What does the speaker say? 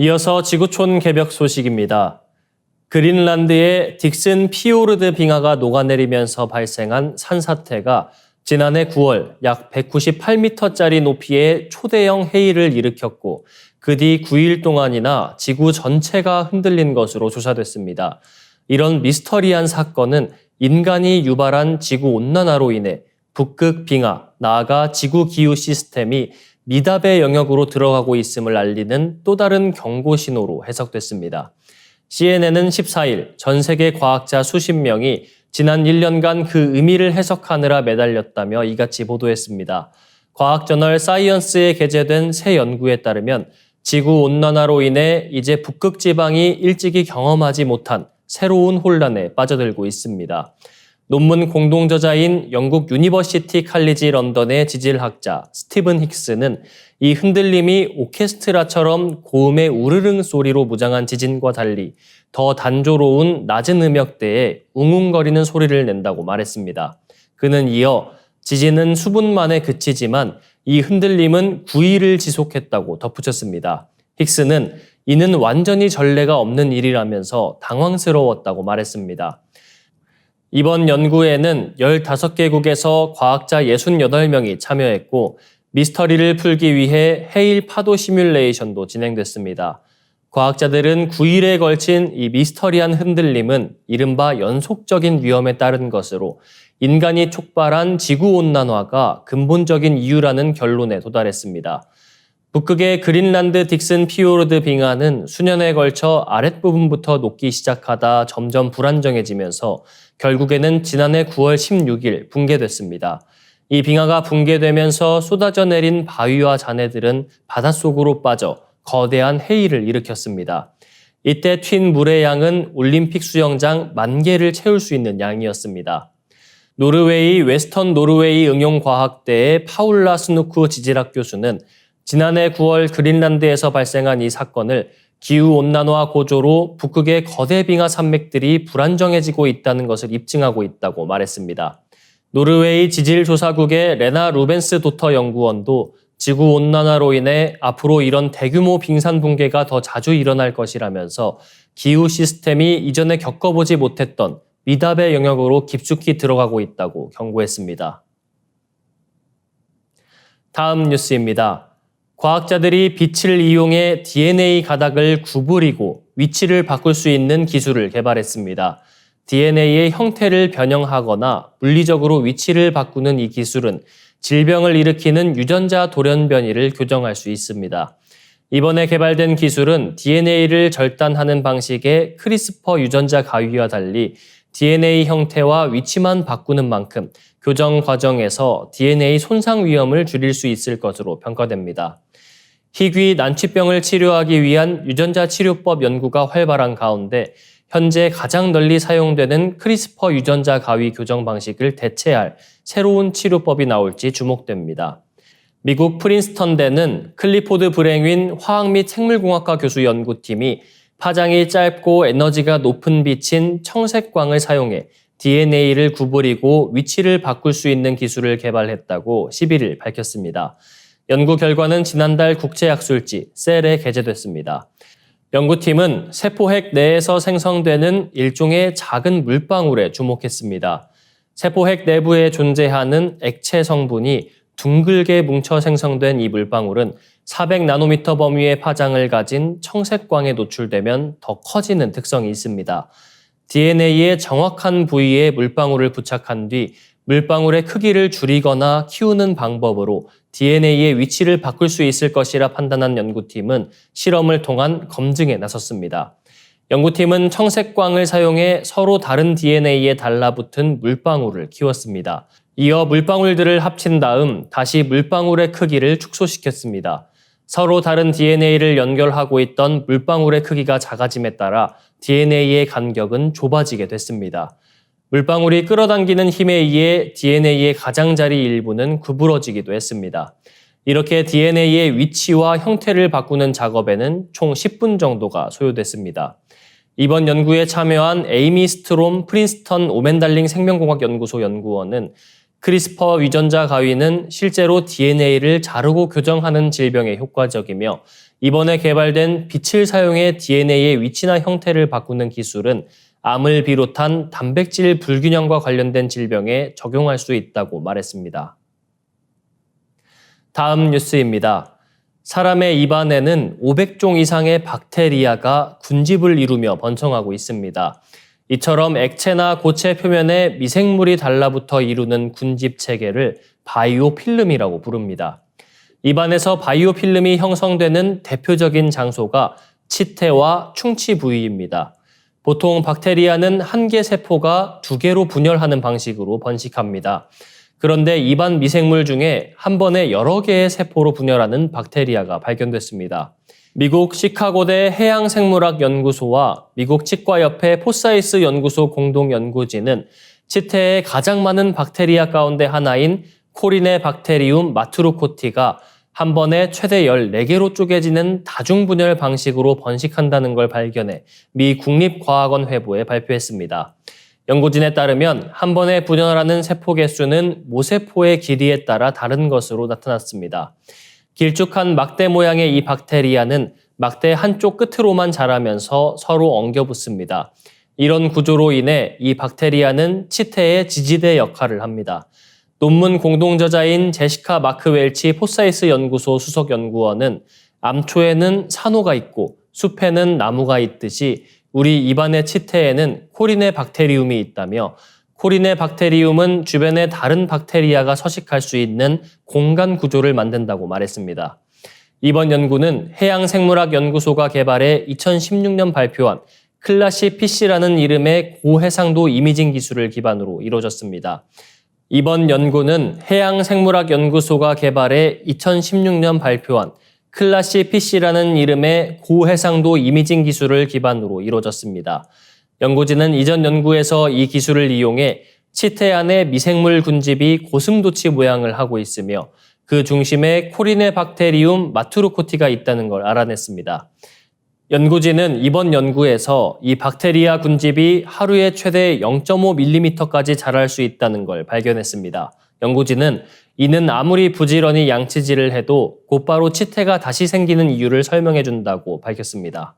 이어서 지구촌 개벽 소식입니다. 그린란드의 딕슨 피오르드 빙하가 녹아내리면서 발생한 산사태가 지난해 9월 약 198m짜리 높이의 초대형 해일을 일으켰고 그 뒤 9일 동안이나 지구 전체가 흔들린 것으로 조사됐습니다. 이런 미스터리한 사건은 인간이 유발한 지구 온난화로 인해 북극 빙하, 나아가 지구 기후 시스템이 미답의 영역으로 들어가고 있음을 알리는 또 다른 경고 신호로 해석됐습니다. CNN은 14일 전 세계 과학자 수십 명이 지난 1년간 그 의미를 해석하느라 매달렸다며 이같이 보도했습니다. 과학 저널 사이언스에 게재된 새 연구에 따르면 지구 온난화로 인해 이제 북극 지방이 일찍이 경험하지 못한 새로운 혼란에 빠져들고 있습니다. 논문 공동저자인 영국 유니버시티 칼리지 런던의 지질학자 스티븐 힉스는 이 흔들림이 오케스트라처럼 고음의 우르릉 소리로 무장한 지진과 달리 더 단조로운 낮은 음역대에 웅웅거리는 소리를 낸다고 말했습니다. 그는 이어 지진은 수분 만에 그치지만 이 흔들림은 9일을 지속했다고 덧붙였습니다. 힉스는 이는 완전히 전례가 없는 일이라면서 당황스러웠다고 말했습니다. 이번 연구에는 15개국에서 과학자 68명이 참여했고 미스터리를 풀기 위해 해일 파도 시뮬레이션도 진행됐습니다. 과학자들은 9일에 걸친 이 미스터리한 흔들림은 이른바 연속적인 위험에 따른 것으로 인간이 촉발한 지구온난화가 근본적인 이유라는 결론에 도달했습니다. 북극의 그린란드 딕슨 피오르드 빙하는 수년에 걸쳐 아랫부분부터 녹기 시작하다 점점 불안정해지면서 결국에는 지난해 9월 16일 붕괴됐습니다. 이 빙하가 붕괴되면서 쏟아져 내린 바위와 잔해들은 바닷속으로 빠져 거대한 해일을 일으켰습니다. 이때 튄 물의 양은 올림픽 수영장 만 개를 채울 수 있는 양이었습니다. 노르웨이 웨스턴 노르웨이 응용과학대의 파울라 스누크 지질학 교수는 지난해 9월 그린란드에서 발생한 이 사건을 기후온난화 고조로 북극의 거대 빙하 산맥들이 불안정해지고 있다는 것을 입증하고 있다고 말했습니다. 노르웨이 지질조사국의 레나 루벤스 도터 연구원도 지구온난화로 인해 앞으로 이런 대규모 빙산 붕괴가 더 자주 일어날 것이라면서 기후 시스템이 이전에 겪어보지 못했던 미답의 영역으로 깊숙이 들어가고 있다고 경고했습니다. 다음 뉴스입니다. 과학자들이 빛을 이용해 DNA 가닥을 구부리고 위치를 바꿀 수 있는 기술을 개발했습니다. DNA의 형태를 변형하거나 물리적으로 위치를 바꾸는 이 기술은 질병을 일으키는 유전자 돌연 변이를 교정할 수 있습니다. 이번에 개발된 기술은 DNA를 절단하는 방식의 크리스퍼 유전자 가위와 달리 DNA 형태와 위치만 바꾸는 만큼 교정 과정에서 DNA 손상 위험을 줄일 수 있을 것으로 평가됩니다. 희귀 난치병을 치료하기 위한 유전자 치료법 연구가 활발한 가운데 현재 가장 널리 사용되는 크리스퍼 유전자 가위 교정 방식을 대체할 새로운 치료법이 나올지 주목됩니다. 미국 프린스턴대는 클리포드 브랭윈 화학 및 생물공학과 교수 연구팀이 파장이 짧고 에너지가 높은 빛인 청색광을 사용해 DNA를 구부리고 위치를 바꿀 수 있는 기술을 개발했다고 11일 밝혔습니다. 연구 결과는 지난달 국제약술지 셀에 게재됐습니다. 연구팀은 세포핵 내에서 생성되는 일종의 작은 물방울에 주목했습니다. 세포핵 내부에 존재하는 액체 성분이 둥글게 뭉쳐 생성된 이 물방울은 400나노미터 범위의 파장을 가진 청색광에 노출되면 더 커지는 특성이 있습니다. DNA의 정확한 부위에 물방울을 부착한 뒤 물방울의 크기를 줄이거나 키우는 방법으로 DNA의 위치를 바꿀 수 있을 것이라 판단한 연구팀은 실험을 통한 검증에 나섰습니다. 연구팀은 청색광을 사용해 서로 다른 DNA에 달라붙은 물방울을 키웠습니다. 이어 물방울들을 합친 다음 다시 물방울의 크기를 축소시켰습니다. 서로 다른 DNA를 연결하고 있던 물방울의 크기가 작아짐에 따라 DNA의 간격은 좁아지게 됐습니다. 물방울이 끌어당기는 힘에 의해 DNA의 가장자리 일부는 구부러지기도 했습니다. 이렇게 DNA의 위치와 형태를 바꾸는 작업에는 총 10분 정도가 소요됐습니다. 이번 연구에 참여한 에이미 스트롬 프린스턴 오멘달링 생명공학 연구소 연구원은 크리스퍼 위전자 가위는 실제로 DNA를 자르고 교정하는 질병에 효과적이며 이번에 개발된 빛을 사용해 DNA의 위치나 형태를 바꾸는 기술은 암을 비롯한 단백질 불균형과 관련된 질병에 적용할 수 있다고 말했습니다. 다음 뉴스입니다. 사람의 입안에는 500종 이상의 박테리아가 군집을 이루며 번성하고 있습니다. 이처럼 액체나 고체 표면에 미생물이 달라붙어 이루는 군집 체계를 바이오 필름이라고 부릅니다. 입안에서 바이오 필름이 형성되는 대표적인 장소가 치태와 충치 부위입니다. 보통 박테리아는 한 개 세포가 두 개로 분열하는 방식으로 번식합니다. 그런데 입안 미생물 중에 한 번에 여러 개의 세포로 분열하는 박테리아가 발견됐습니다. 미국 시카고대 해양생물학 연구소와 미국 치과협회 포사이스 연구소 공동 연구진은 치태의 가장 많은 박테리아 가운데 하나인 코리네 박테리움 마트로코티가 한 번에 최대 14개로 쪼개지는 다중분열 방식으로 번식한다는 걸 발견해 미 국립과학원 회보에 발표했습니다. 연구진에 따르면 한 번에 분열하는 세포 개수는 모세포의 길이에 따라 다른 것으로 나타났습니다. 길쭉한 막대 모양의 이 박테리아는 막대 한쪽 끝으로만 자라면서 서로 엉겨붙습니다. 이런 구조로 인해 이 박테리아는 치태의 지지대 역할을 합니다. 논문 공동저자인 제시카 마크 웰치 포사이스 연구소 수석 연구원은 암초에는 산호가 있고 숲에는 나무가 있듯이 우리 입안의 치태에는 코리네 박테리움이 있다며 코리네 박테리움은 주변에 다른 박테리아가 서식할 수 있는 공간 구조를 만든다고 말했습니다. 이번 연구는 해양생물학연구소가 개발해 2016년 발표한 클라시 PC라는 이름의 고해상도 이미징 기술을 기반으로 이루어졌습니다. 이번 연구는 해양생물학연구소가 개발해 2016년 발표한 클라시 PC라는 이름의 고해상도 이미징 기술을 기반으로 이루어졌습니다. 연구진은 이전 연구에서 이 기술을 이용해 치태 안의 미생물 군집이 고슴도치 모양을 하고 있으며 그 중심에 코리네 박테리움 마투르코티가 있다는 걸 알아냈습니다. 연구진은 이번 연구에서 이 박테리아 군집이 하루에 최대 0.5mm까지 자랄 수 있다는 걸 발견했습니다. 연구진은 이는 아무리 부지런히 양치질을 해도 곧바로 치태가 다시 생기는 이유를 설명해 준다고 밝혔습니다.